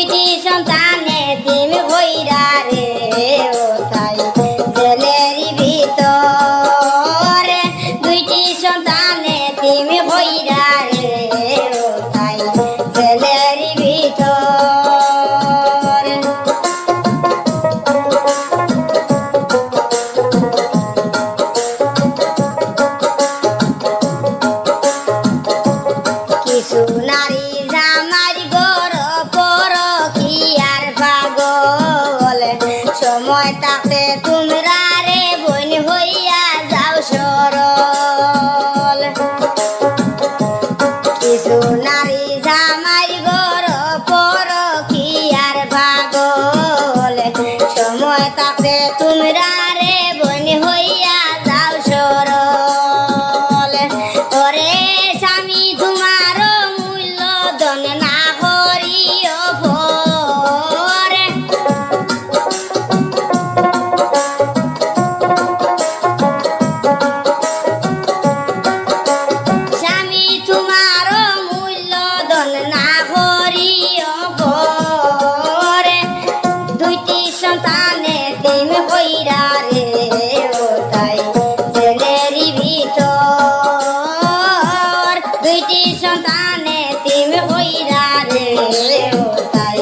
দুইটি সন্তানে তিন হইরা রে ভিতরে দুইটি সন্তান দুইটি সন্তানে তুমি কইরা রে তাই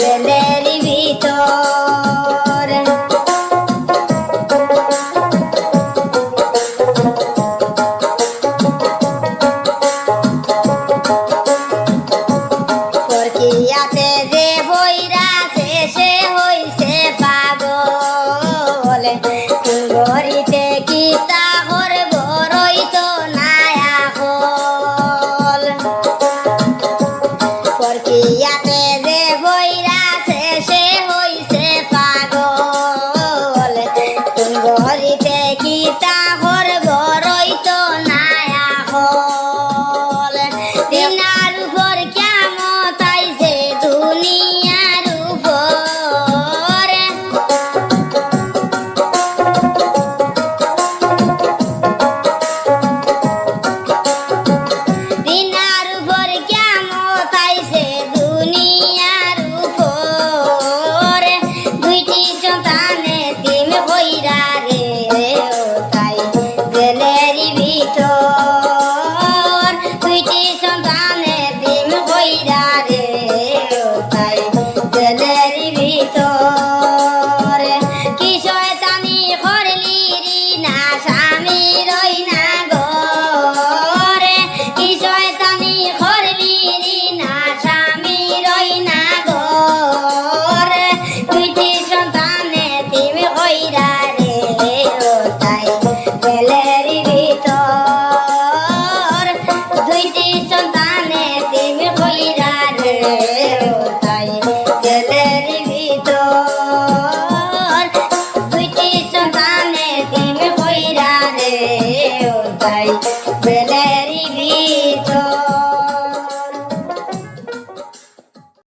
গেলের ভিতর। প্রক্রিয়াতে যে বই Música